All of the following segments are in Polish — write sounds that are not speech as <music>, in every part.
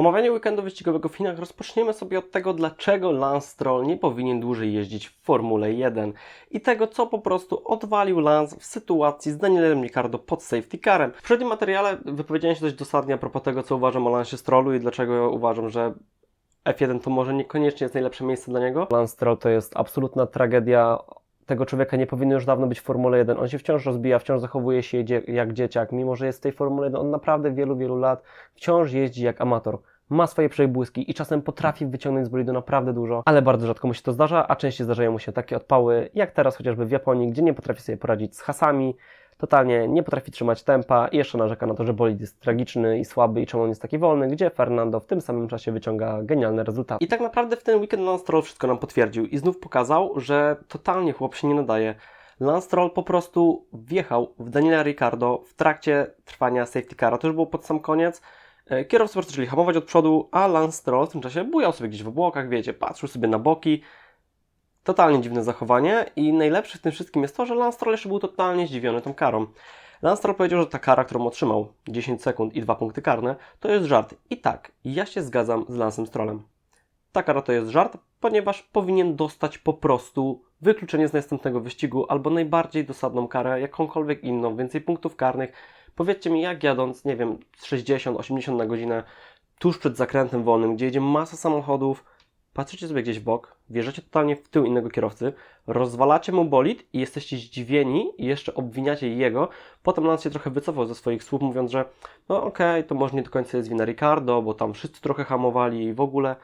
Omawianie weekendu wyścigowego w Chinach rozpoczniemy sobie od tego, dlaczego Lance Stroll nie powinien dłużej jeździć w Formule 1 i tego, co po prostu odwalił Lance w sytuacji z Danielem Ricciardo pod safety carem. W poprzednim materiale wypowiedziałem się dość dosadnie a propos tego, co uważam o Lance Strollu i dlaczego uważam, że F1 to może niekoniecznie jest najlepsze miejsce dla niego. Lance Stroll to jest absolutna tragedia. Tego człowieka nie powinno już dawno być w Formule 1. On się wciąż rozbija, wciąż zachowuje się jak dzieciak, mimo że jest w tej Formule 1. On naprawdę wielu, wielu lat wciąż jeździ jak amator. Ma swoje przebłyski i czasem potrafi wyciągnąć z bolidu naprawdę dużo, ale bardzo rzadko mu się to zdarza, a częściej zdarzają mu się takie odpały, jak teraz chociażby w Japonii, gdzie nie potrafi sobie poradzić z hasami, totalnie nie potrafi trzymać tempa i jeszcze narzeka na to, że bolid jest tragiczny i słaby i czemu on jest taki wolny, gdzie Fernando w tym samym czasie wyciąga genialne rezultaty. I tak naprawdę w ten weekend Lance Stroll wszystko nam potwierdził i znów pokazał, że totalnie chłop się nie nadaje. Lance Stroll po prostu wjechał w Daniela Ricciardo w trakcie trwania safety cara. To już było pod sam koniec. E, Kierowcy po prostu zaczęli hamować od przodu, a Lance Stroll w tym czasie bujał sobie gdzieś w obłokach, wiecie, patrzył sobie na boki. Totalnie dziwne zachowanie i najlepsze w tym wszystkim jest to, że Lance Stroll jeszcze był totalnie zdziwiony tą karą. Lance Stroll powiedział, że ta kara, którą otrzymał, 10 sekund i 2 punkty karne, to jest żart. I tak, ja się zgadzam z Lancem Strollem. Ta kara to jest żart, ponieważ powinien dostać po prostu wykluczenie z następnego wyścigu albo najbardziej dosadną karę, jakąkolwiek inną, więcej punktów karnych. Powiedzcie mi, jak jadąc, nie wiem, 60-80 na godzinę, tuż przed zakrętem wolnym, gdzie jedzie masa samochodów, patrzycie sobie gdzieś w bok, wjeżdżacie totalnie w tył innego kierowcy, rozwalacie mu bolid i jesteście zdziwieni i jeszcze obwiniacie jego. Potem Lance się trochę wycofał ze swoich słów, mówiąc, że no okej, to może nie do końca jest wina Ricardo, bo tam wszyscy trochę hamowali i w ogóle.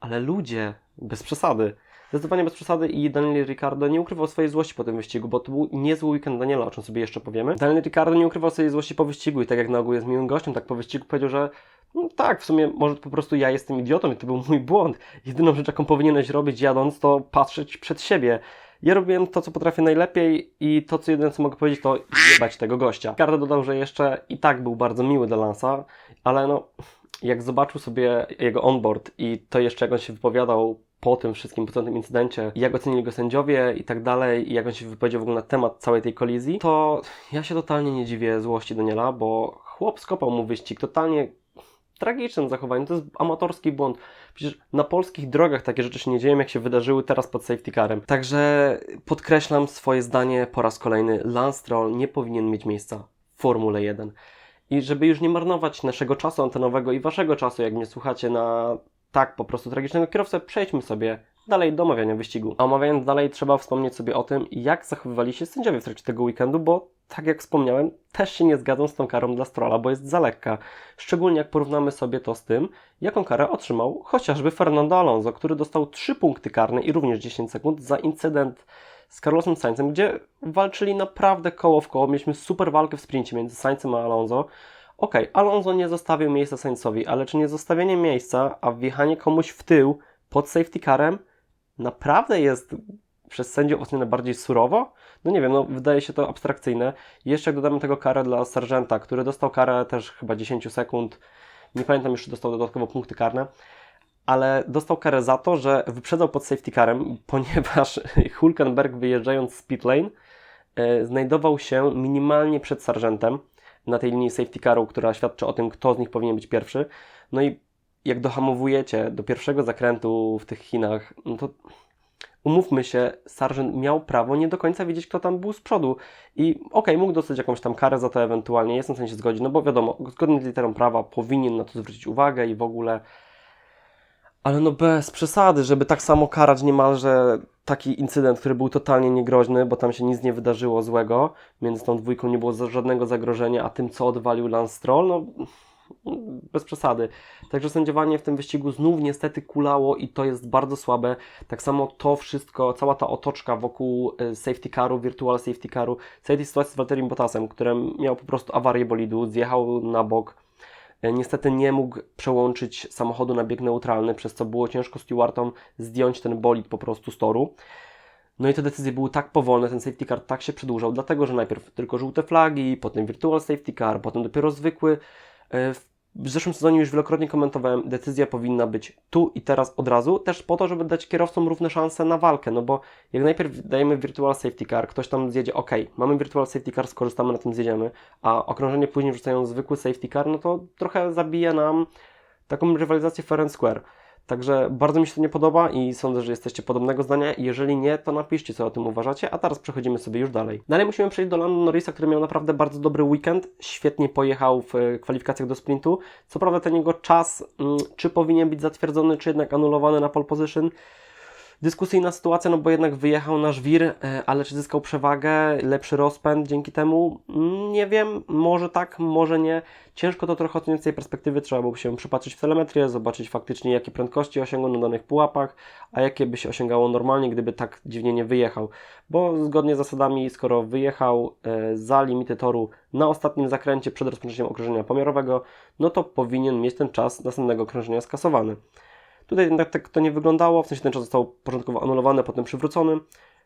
Ale ludzie, bez przesady. Zdecydowanie bez przesady i Daniel Ricardo nie ukrywał swojej złości po tym wyścigu, bo to był niezły weekend Daniela, o czym sobie jeszcze powiemy. Daniel Ricardo nie ukrywał swojej złości po wyścigu i tak jak na ogół jest miłym gościem, tak po wyścigu powiedział, że no tak, w sumie może po prostu ja jestem idiotą i to był mój błąd. Jedyną rzecz, jaką powinieneś robić jadąc, to patrzeć przed siebie. Ja robiłem to, co potrafię najlepiej i to, co jedyne, co mogę powiedzieć, to jebać tego gościa. Ricardo dodał, że jeszcze i tak był bardzo miły dla Lansa, ale no, jak zobaczył sobie jego onboard i to jeszcze, jak on się wypowiadał po tym wszystkim, po tym incydencie, jak ocenili go sędziowie i tak dalej, i jak on się wypowiedział w ogóle na temat całej tej kolizji, to ja się totalnie nie dziwię złości Daniela, bo chłop skopał mu wyścig, totalnie tragicznym zachowaniem, to jest amatorski błąd. Przecież na polskich drogach takie rzeczy się nie dzieją, jak się wydarzyły teraz pod safety carem. Także podkreślam swoje zdanie po raz kolejny. Lance Stroll nie powinien mieć miejsca w Formule 1. I żeby już nie marnować naszego czasu antenowego i waszego czasu, jak mnie słuchacie na tak po prostu tragicznego kierowcę, przejdźmy sobie dalej do omawiania wyścigu. A omawiając dalej, trzeba wspomnieć sobie o tym, jak zachowywali się sędziowie w trakcie tego weekendu, bo tak jak wspomniałem, też się nie zgadzam z tą karą dla Strolla, bo jest za lekka. Szczególnie jak porównamy sobie to z tym, jaką karę otrzymał chociażby Fernando Alonso, który dostał 3 punkty karne i również 10 sekund za incydent z Carlosem Sainzem, gdzie walczyli naprawdę koło w koło. Mieliśmy super walkę w sprincie między Sainzem a Alonso. Okej, Alonso nie zostawił miejsca Sainzowi, ale czy nie zostawienie miejsca, a wjechanie komuś w tył pod safety carem naprawdę jest przez sędziów ocenione bardziej surowo? No nie wiem, no wydaje się to abstrakcyjne. Jeszcze jak dodamy tego karę dla Sargenta, który dostał karę też chyba 10 sekund, nie pamiętam już, czy dostał dodatkowo punkty karne, ale dostał karę za to, że wyprzedzał pod safety carem, <laughs> ponieważ Hulkenberg wyjeżdżając z pit lane e, znajdował się minimalnie przed Sargentem na tej linii safety caru, która świadczy o tym, kto z nich powinien być pierwszy. No i jak dohamowujecie do pierwszego zakrętu w tych Chinach, no to umówmy się, Sargent miał prawo nie do końca wiedzieć, kto tam był z przodu. I okej, mógł dostać jakąś tam karę za to ewentualnie, jestem w stanie się zgodzić, no bo wiadomo, zgodnie z literą prawa powinien na to zwrócić uwagę i w ogóle. Ale no bez przesady, żeby tak samo karać niemalże taki incydent, który był totalnie niegroźny, bo tam się nic nie wydarzyło złego, między tą dwójką nie było żadnego zagrożenia, a tym, co odwalił Lance Stroll, no bez przesady. Także sędziowanie w tym wyścigu znów niestety kulało i to jest bardzo słabe. Tak samo to wszystko, cała ta otoczka wokół e, safety caru, virtual safety caru, całej tej sytuacji z Walterim Bottasem, który miał po prostu awarię bolidu, zjechał na bok. E, Niestety nie mógł przełączyć samochodu na bieg neutralny, przez co było ciężko stewardom zdjąć ten bolid po prostu z toru. No i te decyzje były tak powolne, ten safety car tak się przedłużał, dlatego że najpierw tylko żółte flagi, potem virtual safety car, potem dopiero zwykły. E, W zeszłym sezonie już wielokrotnie komentowałem, decyzja powinna być tu i teraz od razu, też po to, żeby dać kierowcom równe szanse na walkę, no bo jak najpierw dajemy virtual safety car, ktoś tam zjedzie, ok, mamy virtual safety car, skorzystamy na tym, zjedziemy, a okrążenie później wrzucają zwykły safety car, no to trochę zabija nam taką rywalizację fair and square. Także bardzo mi się to nie podoba i sądzę, że jesteście podobnego zdania. Jeżeli nie, to napiszcie, co o tym uważacie. A teraz przechodzimy sobie już dalej. Dalej musimy przejść do Lando Norrisa, który miał naprawdę bardzo dobry weekend. Świetnie pojechał w e, kwalifikacjach do sprintu. Co prawda ten jego czas, mm, czy powinien być zatwierdzony, czy jednak anulowany na pole position, Dyskusyjna sytuacja, no bo jednak wyjechał na żwir, e, ale czy zyskał przewagę, lepszy rozpęd dzięki temu? Mm, Nie wiem, może tak, może nie. Ciężko to trochę ocenić z tej perspektywy, trzeba byłoby się przypatrzeć w telemetrię, zobaczyć faktycznie jakie prędkości osiągał na danych pułapach, a jakie by się osiągało normalnie, gdyby tak dziwnie nie wyjechał. Bo zgodnie z zasadami, skoro wyjechał e, za limity toru na ostatnim zakręcie przed rozpoczęciem okrążenia pomiarowego, no to powinien mieć ten czas następnego okrążenia skasowany. Tutaj jednak tak to nie wyglądało, w sensie ten czas został początkowo anulowany, potem przywrócony.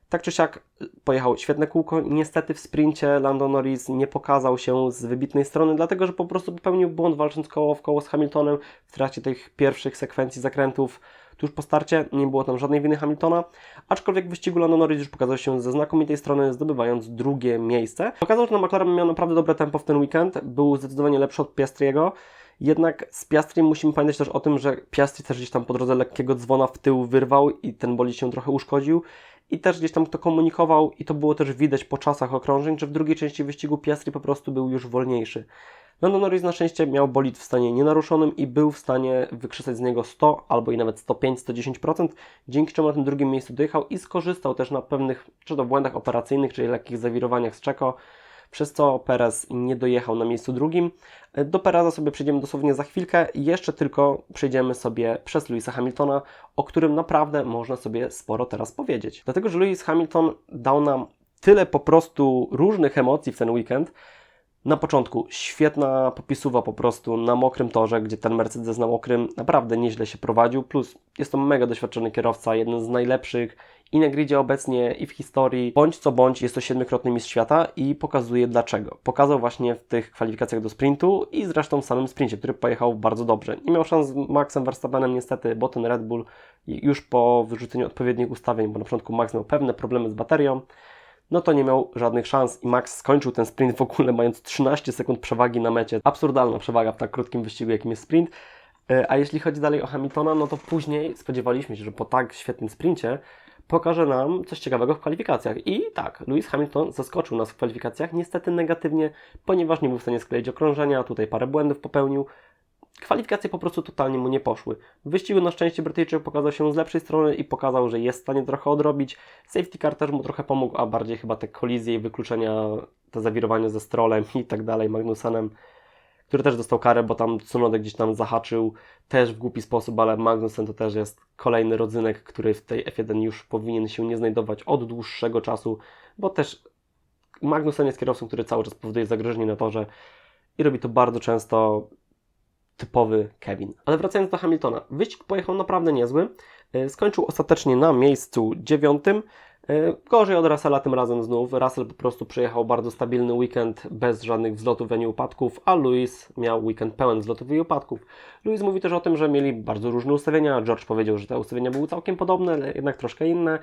Tak czy siak pojechał świetne kółko. Niestety w sprincie Lando Norris nie pokazał się z wybitnej strony, dlatego że po prostu popełnił błąd walcząc koło w koło z Hamiltonem w trakcie tych pierwszych sekwencji zakrętów. Tuż po starcie nie było tam żadnej winy Hamiltona, aczkolwiek w wyścigu Lando Norris już pokazał się ze znakomitej strony, zdobywając drugie miejsce. Pokazał, że na McLaren miał naprawdę dobre tempo w ten weekend, był zdecydowanie lepszy od Piastriego. Jednak z Piastri musimy pamiętać też o tym, że Piastri też gdzieś tam po drodze lekkiego dzwona w tył wyrwał i ten bolid się trochę uszkodził. I też gdzieś tam to komunikował i to było też widać po czasach okrążeń, że w drugiej części wyścigu Piastri po prostu był już wolniejszy. Lando Norris na szczęście miał bolid w stanie nienaruszonym i był w stanie wykrzesać z niego 100 albo i nawet 105-110%, dzięki czemu na tym drugim miejscu dojechał i skorzystał też na pewnych, czy to błędach operacyjnych, czyli lekkich zawirowaniach z Czeko, przez co Perez nie dojechał na miejscu drugim. Do Pereza sobie przejdziemy dosłownie za chwilkę. Jeszcze tylko przejdziemy sobie przez Louisa Hamiltona, o którym naprawdę można sobie sporo teraz powiedzieć. Dlatego, że Lewis Hamilton dał nam tyle po prostu różnych emocji w ten weekend. Na początku świetna popisuwa po prostu na mokrym torze, gdzie ten Mercedes na mokrym naprawdę nieźle się prowadził, plus jest to mega doświadczony kierowca, jeden z najlepszych i na gridzie obecnie i w historii. Bądź co bądź jest to siedmiokrotny mistrz świata i pokazuje dlaczego. Pokazał właśnie w tych kwalifikacjach do sprintu i zresztą w samym sprincie, który pojechał bardzo dobrze. Nie miał szans z Maxem Verstappenem niestety, bo ten Red Bull już po wyrzuceniu odpowiednich ustawień, bo na początku Max miał pewne problemy z baterią, no to nie miał żadnych szans i Max skończył ten sprint w ogóle mając 13 sekund przewagi na mecie. Absurdalna przewaga w tak krótkim wyścigu, jakim jest sprint. E, A jeśli chodzi dalej o Hamiltona, no to później spodziewaliśmy się, że po tak świetnym sprincie pokaże nam coś ciekawego w kwalifikacjach. I tak, Lewis Hamilton zaskoczył nas w kwalifikacjach, niestety negatywnie, ponieważ nie był w stanie skleić okrążenia, tutaj parę błędów popełnił. Kwalifikacje po prostu totalnie mu nie poszły. W na szczęście Brytyjczyk pokazał się z lepszej strony i pokazał, że jest w stanie trochę odrobić. Safety car też mu trochę pomógł, a bardziej chyba te kolizje i wykluczenia, te zawirowania ze Strollem i tak dalej, Magnusenem, który też dostał karę, bo tam Tsunoda gdzieś tam zahaczył też w głupi sposób, ale Magnussen to też jest kolejny rodzynek, który w tej F1 już powinien się nie znajdować od dłuższego czasu, bo też Magnussen jest kierowcą, który cały czas powoduje zagrożenie na torze i robi to bardzo często typowy Kevin. Ale wracając do Hamiltona, wyścig pojechał naprawdę niezły. E, Skończył ostatecznie na miejscu dziewiątym. E, Gorzej od Russella tym razem znów. Russell po prostu przyjechał bardzo stabilny weekend bez żadnych wzlotów ani upadków, a Lewis miał weekend pełen wzlotów i upadków. Lewis mówi też o tym, że mieli bardzo różne ustawienia. George powiedział, że te ustawienia były całkiem podobne, ale jednak troszkę inne.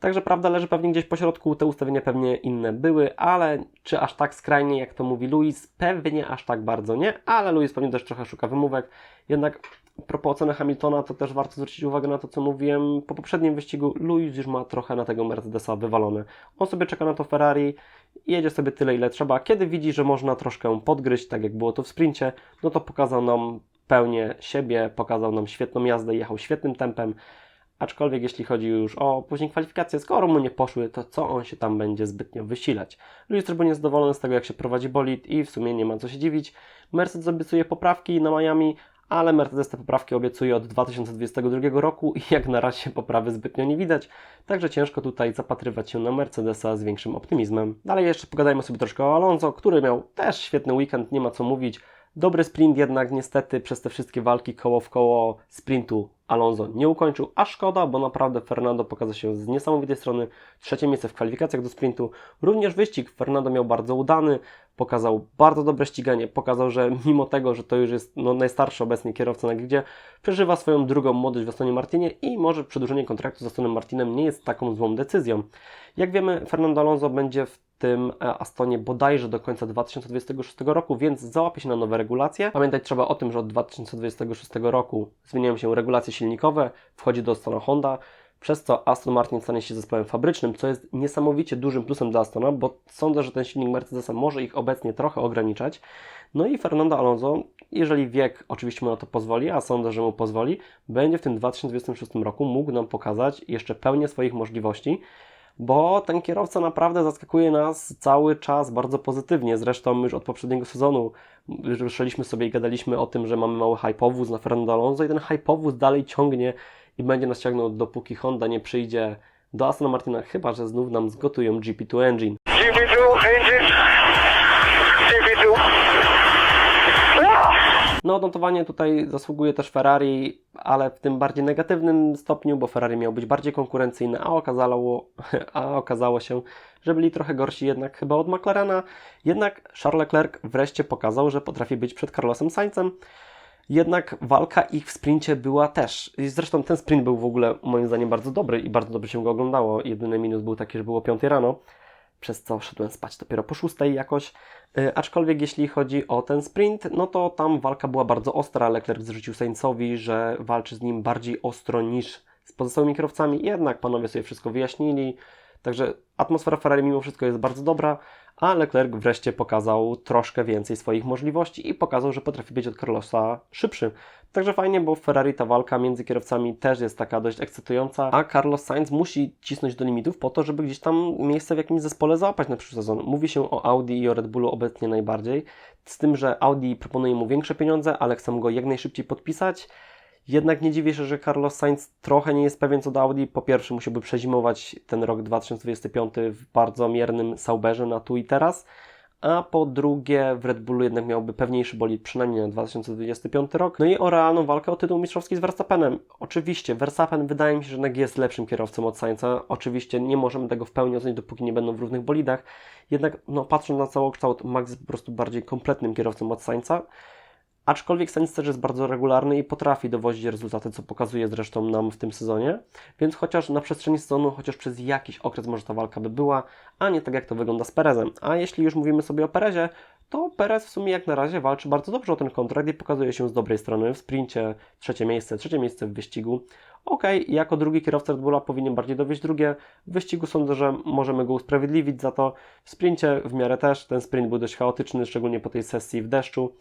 Także prawda leży pewnie gdzieś po środku, te ustawienia pewnie inne były, ale czy aż tak skrajnie, jak to mówi Luis? Pewnie aż tak bardzo nie, ale Luis pewnie też trochę szuka wymówek. Jednak propos oceny Hamiltona, to też warto zwrócić uwagę na to, co mówiłem po poprzednim wyścigu. Luis już ma trochę na tego Mercedesa wywalone. On sobie czeka na to Ferrari, jedzie sobie tyle, ile trzeba. Kiedy widzi, że można troszkę podgryźć, tak jak było to w sprincie, no to pokazał nam pełnię siebie, pokazał nam świetną jazdę, jechał świetnym tempem. Aczkolwiek jeśli chodzi już o później kwalifikacje, skoro mu nie poszły, to co on się tam będzie zbytnio wysilać? Luis też był niezadowolony z tego, jak się prowadzi bolid i w sumie nie ma co się dziwić. Mercedes obiecuje poprawki na Miami, ale Mercedes te poprawki obiecuje od 2022 roku i jak na razie poprawy zbytnio nie widać, także ciężko tutaj zapatrywać się na Mercedesa z większym optymizmem. Dalej jeszcze pogadajmy sobie troszkę o Alonso, który miał też świetny weekend, nie ma co mówić. Dobry sprint jednak niestety przez te wszystkie walki koło w koło sprintu Alonso nie ukończył, a szkoda, bo naprawdę Fernando pokazał się z niesamowitej strony. Trzecie miejsce w kwalifikacjach do sprintu. Również wyścig Fernando miał bardzo udany. pokazał bardzo dobre ściganie, pokazał, że mimo tego, że to już jest no, najstarszy obecnie kierowca na gridzie, przeżywa swoją drugą młodość w Astonie Martinie i może przedłużenie kontraktu z Astonem Martinem nie jest taką złą decyzją. Jak wiemy, Fernando Alonso będzie w tym e, Astonie bodajże do końca 2026 roku, więc załapie się na nowe regulacje. Pamiętać trzeba o tym, że od 2026 roku zmieniają się regulacje silnikowe, wchodzi do Astona Honda, przez co Aston Martin stanie się zespołem fabrycznym, co jest niesamowicie dużym plusem dla Astona, bo sądzę, że ten silnik Mercedesa może ich obecnie trochę ograniczać. No i Fernando Alonso, jeżeli wiek oczywiście mu na to pozwoli, a sądzę, że mu pozwoli, będzie w tym 2026 roku mógł nam pokazać jeszcze pełnię swoich możliwości, bo ten kierowca naprawdę zaskakuje nas cały czas bardzo pozytywnie. Zresztą już od poprzedniego sezonu ruszyliśmy sobie i gadaliśmy o tym, że mamy mały hypowóz na Fernando Alonso i ten hypowóz dalej ciągnie i będzie nas ciągnął dopóki Honda nie przyjdzie do Aston Martina, chyba że znów nam zgotują GP2 Engine. No, odnotowanie tutaj zasługuje też Ferrari, ale w tym bardziej negatywnym stopniu, bo Ferrari miał być bardziej konkurencyjne, a okazało, <laughs> a okazało się, że byli trochę gorsi jednak chyba od McLarena. Jednak Charles Leclerc wreszcie pokazał, że potrafi być przed Carlosem Saincem. Jednak walka ich w sprincie była też. Zresztą ten sprint był w ogóle moim zdaniem bardzo dobry i bardzo dobrze się go oglądało. Jedyny minus był taki, że było 5 rano, przez co szedłem spać dopiero po 6 jakoś. Yy, aczkolwiek jeśli chodzi o ten sprint, no to tam walka była bardzo ostra. Leclerc zrzucił Sainzowi, że walczy z nim bardziej ostro niż z pozostałymi kierowcami. Jednak panowie sobie wszystko wyjaśnili. Także atmosfera Ferrari mimo wszystko jest bardzo dobra, a Leclerc wreszcie pokazał troszkę więcej swoich możliwości i pokazał, że potrafi być od Carlosa szybszy. Także fajnie, bo w Ferrari ta walka między kierowcami też jest taka dość ekscytująca, a Carlos Sainz musi cisnąć do limitów po to, żeby gdzieś tam miejsce w jakimś zespole załapać na przyszły sezon. Mówi się o Audi i o Red Bullu obecnie najbardziej, z tym, że Audi proponuje mu większe pieniądze, ale chcą go jak najszybciej podpisać. Jednak nie dziwię się, że Carlos Sainz trochę nie jest pewien co do Audi. Po pierwsze, musiałby przezimować ten rok 2025 w bardzo miernym Sauberze na tu i teraz. A po drugie, w Red Bullu jednak miałby pewniejszy bolid, przynajmniej na 2025 rok. No i o realną walkę o tytuł mistrzowski z Verstappenem. Oczywiście, Verstappen wydaje mi się, że jednak jest lepszym kierowcą od Sainza. Oczywiście nie możemy tego w pełni ocenić, dopóki nie będą w równych bolidach. Jednak, no, patrząc na całokształt, Max jest po prostu bardziej kompletnym kierowcą od Sainza. Aczkolwiek Sainz też jest bardzo regularny i potrafi dowozić rezultaty, co pokazuje zresztą nam w tym sezonie. Więc chociaż na przestrzeni sezonu, chociaż przez jakiś okres może ta walka by była, a nie tak jak to wygląda z Perezem. A jeśli już mówimy sobie o Perezie, to Perez w sumie jak na razie walczy bardzo dobrze o ten kontrakt i pokazuje się z dobrej strony. W sprincie trzecie miejsce, trzecie miejsce w wyścigu. Ok, jako drugi kierowca Red Bulla powinien bardziej dowieść drugie. W wyścigu sądzę, że możemy go usprawiedliwić za to. W sprincie w miarę też. Ten sprint był dość chaotyczny, szczególnie po tej sesji w deszczu.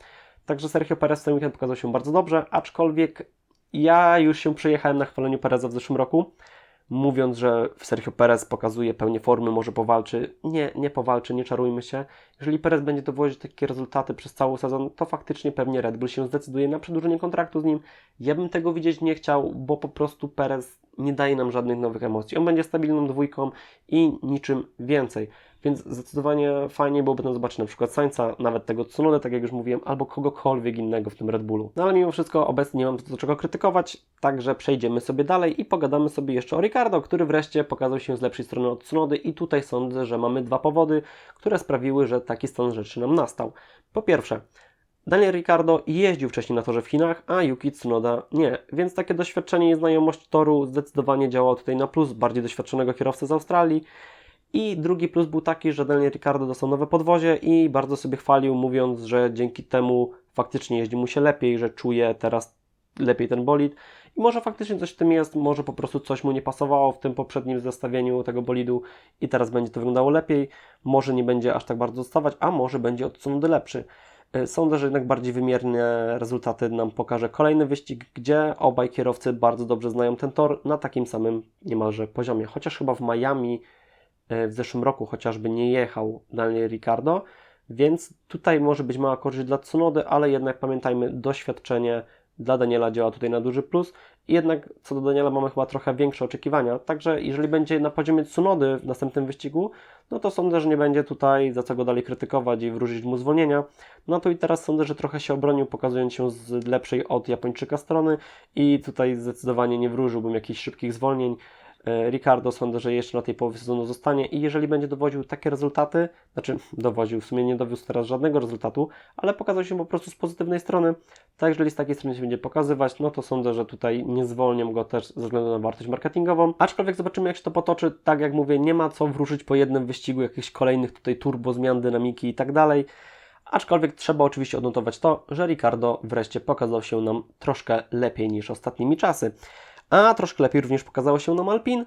Także Sergio Perez ten weekend pokazał się bardzo dobrze, aczkolwiek ja już się przejechałem na chwaleniu Pereza w zeszłym roku, mówiąc, że Sergio Perez pokazuje pełnię formy, może powalczy. Nie, nie powalczy, nie czarujmy się. Jeżeli Perez będzie dowozić takie rezultaty przez cały sezon, to faktycznie pewnie Red Bull się zdecyduje na przedłużenie kontraktu z nim. Ja bym tego widzieć nie chciał, bo po prostu Perez nie daje nam żadnych nowych emocji. On będzie stabilną dwójką i niczym więcej. Więc zdecydowanie fajnie byłoby tam zobaczyć na przykład Sainza, nawet tego Tsunodę, tak jak już mówiłem, albo kogokolwiek innego w tym Red Bullu. No ale mimo wszystko obecnie nie mam do czego krytykować, także przejdziemy sobie dalej i pogadamy sobie jeszcze o Ricardo, który wreszcie pokazał się z lepszej strony od Tsunody i tutaj sądzę, że mamy dwa powody, które sprawiły, że taki stan rzeczy nam nastał. Po pierwsze, Daniel Ricardo jeździł wcześniej na torze w Chinach, a Yuki Tsunoda nie, więc takie doświadczenie i znajomość toru zdecydowanie działało tutaj na plus bardziej doświadczonego kierowcy z Australii. I drugi plus był taki, że Daniel Ricardo dostał nowe podwozie i bardzo sobie chwalił, mówiąc, że dzięki temu faktycznie jeździ mu się lepiej, że czuje teraz lepiej ten bolid. I może faktycznie coś w tym jest, może po prostu coś mu nie pasowało w tym poprzednim zestawieniu tego bolidu i teraz będzie to wyglądało lepiej. Może nie będzie aż tak bardzo dostawać, a może będzie od Tsunody lepszy. Y, Sądzę, że jednak bardziej wymierne rezultaty nam pokaże kolejny wyścig, gdzie obaj kierowcy bardzo dobrze znają ten tor na takim samym niemalże poziomie. Chociaż chyba w Miami w zeszłym roku chociażby nie jechał Daniel Ricardo, więc tutaj może być mała korzyść dla Tsunody, ale jednak pamiętajmy, doświadczenie dla Daniela działa tutaj na duży plus i jednak co do Daniela mamy chyba trochę większe oczekiwania, także jeżeli będzie na poziomie Tsunody w następnym wyścigu, no to sądzę, że nie będzie tutaj za co go dalej krytykować i wróżyć mu zwolnienia. No to i teraz sądzę, że trochę się obronił, pokazując się z lepszej od Japończyka strony i tutaj zdecydowanie nie wróżyłbym jakichś szybkich zwolnień. E, Ricardo sądzę, że jeszcze na tej połowie sezonu zostanie i jeżeli będzie dowodził takie rezultaty, znaczy dowodził, w sumie nie dowiózł teraz żadnego rezultatu, ale pokazał się po prostu z pozytywnej strony, tak jeżeli z takiej strony się będzie pokazywać, no to sądzę, że tutaj nie zwolnię go też ze względu na wartość marketingową, aczkolwiek zobaczymy jak się to potoczy, tak jak mówię, nie ma co wróżyć po jednym wyścigu jakichś kolejnych tutaj turbo zmian dynamiki i tak dalej, Aczkolwiek trzeba oczywiście odnotować to, że Ricardo wreszcie pokazał się nam troszkę lepiej niż ostatnimi czasy. A troszkę lepiej również pokazało się nam Alpin,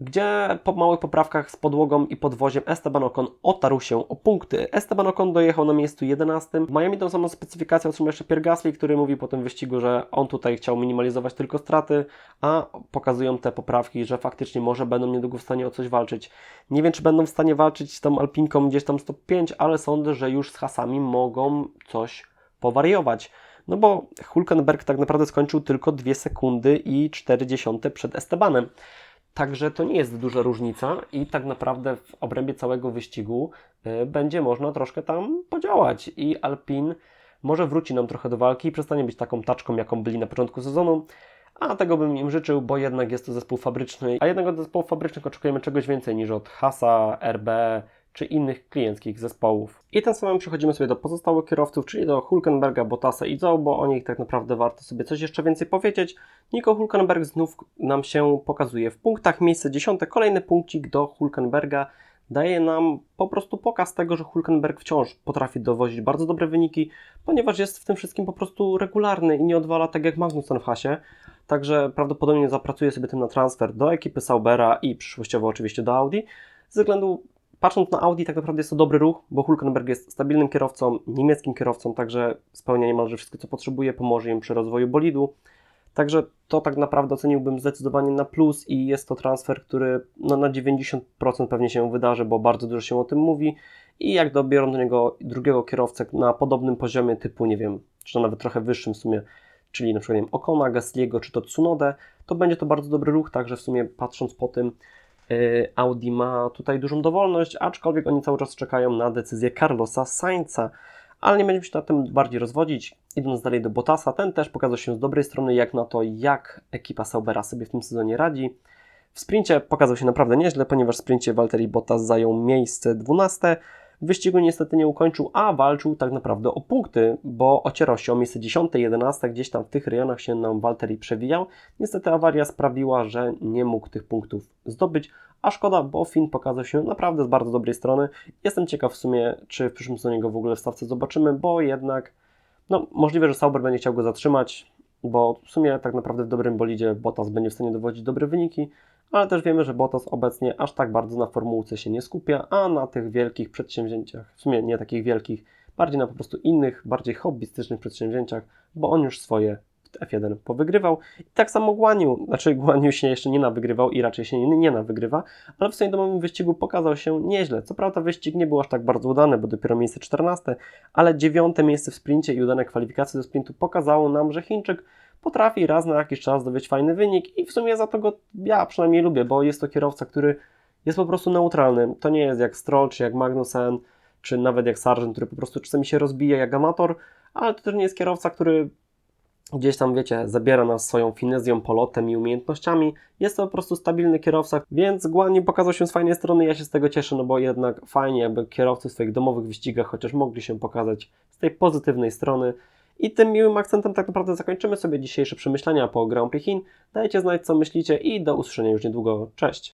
gdzie po małych poprawkach z podłogą i podwoziem Esteban Ocon otarł się o punkty. Esteban Ocon dojechał na miejscu 11. W Miami tą samą specyfikację otrzymał jeszcze Pierre Gasly, który mówi po tym wyścigu, że on tutaj chciał minimalizować tylko straty, a pokazują te poprawki, że faktycznie może będą niedługo w stanie o coś walczyć. Nie wiem, czy będą w stanie walczyć z tą Alpinką gdzieś tam stop 5, ale sądzę, że już z hasami mogą coś powariować. No bo Hulkenberg tak naprawdę skończył tylko 2 sekundy i 40 przed Estebanem. Także to nie jest duża różnica i tak naprawdę w obrębie całego wyścigu y, będzie można troszkę tam podziałać. I Alpin może wróci nam trochę do walki i przestanie być taką taczką, jaką byli na początku sezonu, a tego bym im życzył, bo jednak jest to zespół fabryczny, a jednak od zespołów fabrycznych oczekujemy czegoś więcej niż od Hasa, RB czy innych klienckich zespołów. I tym samym przechodzimy sobie do pozostałych kierowców, czyli do Hulkenberga, Bottasa i Zhou, bo o nich tak naprawdę warto sobie coś jeszcze więcej powiedzieć. Nico Hulkenberg znów nam się pokazuje w punktach. Miejsce dziesiąte, kolejny punkcik do Hulkenberga daje nam po prostu pokaz tego, że Hulkenberg wciąż potrafi dowozić bardzo dobre wyniki, ponieważ jest w tym wszystkim po prostu regularny i nie odwala tak jak Magnussen w hasie. Także prawdopodobnie zapracuje sobie tym na transfer do ekipy Saubera i przyszłościowo oczywiście do Audi. Ze względu patrząc na Audi, tak naprawdę jest to dobry ruch, bo Hulkenberg jest stabilnym kierowcą, niemieckim kierowcą, także spełnia niemalże wszystko, co potrzebuje, pomoże im przy rozwoju bolidu. Także to tak naprawdę oceniłbym zdecydowanie na plus i jest to transfer, który no, na 90% pewnie się wydarzy, bo bardzo dużo się o tym mówi. I jak dobiorą do niego drugiego kierowcę na podobnym poziomie, typu, nie wiem, czy nawet trochę wyższym w sumie, czyli na przykład nie wiem, Okona, Gasliego czy to Tsunodę, to będzie to bardzo dobry ruch, także w sumie patrząc po tym, Audi ma tutaj dużą dowolność, aczkolwiek oni cały czas czekają na decyzję Carlosa Sainza, ale nie będziemy się na tym bardziej rozwodzić. Idąc dalej do Bottasa, ten też pokazał się z dobrej strony, jak na to, jak ekipa Saubera sobie w tym sezonie radzi. W sprincie pokazał się naprawdę nieźle, ponieważ w sprincie Valtteri Bottas zajął miejsce 12. Wyścigu niestety nie ukończył, a walczył tak naprawdę o punkty, bo ocierał się o miejsce 10, 11, gdzieś tam w tych rejonach się nam Valtteri przewijał. Niestety awaria sprawiła, że nie mógł tych punktów zdobyć, a szkoda, bo Finn pokazał się naprawdę z bardzo dobrej strony. Jestem ciekaw w sumie, czy w przyszłym sezonie go w ogóle w stawce zobaczymy, bo jednak no, możliwe, że Sauber będzie chciał go zatrzymać, bo w sumie tak naprawdę w dobrym bolidzie Bottas będzie w stanie dowodzić dobre wyniki, ale też wiemy, że Bottas obecnie aż tak bardzo na formułce się nie skupia, a na tych wielkich przedsięwzięciach, w sumie nie takich wielkich, bardziej na po prostu innych, bardziej hobbystycznych przedsięwzięciach, bo on już swoje w F1 powygrywał. I tak samo Guaniu, znaczy Guaniu się jeszcze nie nawygrywał i raczej się nie, nie nawygrywa, ale w swoim domowym wyścigu pokazał się nieźle. Co prawda wyścig nie był aż tak bardzo udany, bo dopiero miejsce 14, ale dziewiąte miejsce w sprincie i udane kwalifikacje do sprintu pokazało nam, że Chińczyk potrafi raz na jakiś czas zdobyć fajny wynik i w sumie za to go ja przynajmniej lubię, bo jest to kierowca, który jest po prostu neutralny. To nie jest jak Stroll, czy jak Magnussen, czy nawet jak Sargent, który po prostu czasami się rozbija jak amator, ale to też nie jest kierowca, który gdzieś tam, wiecie, zabiera nas swoją finezją, polotem i umiejętnościami. Jest to po prostu stabilny kierowca, więc Guan pokazał się z fajnej strony, ja się z tego cieszę, no bo jednak fajnie, jakby kierowcy w swoich domowych wyścigach chociaż mogli się pokazać z tej pozytywnej strony. I tym miłym akcentem tak naprawdę zakończymy sobie dzisiejsze przemyślenia po Grand Prix Chin. Dajcie znać, co myślicie i do usłyszenia już niedługo. Cześć!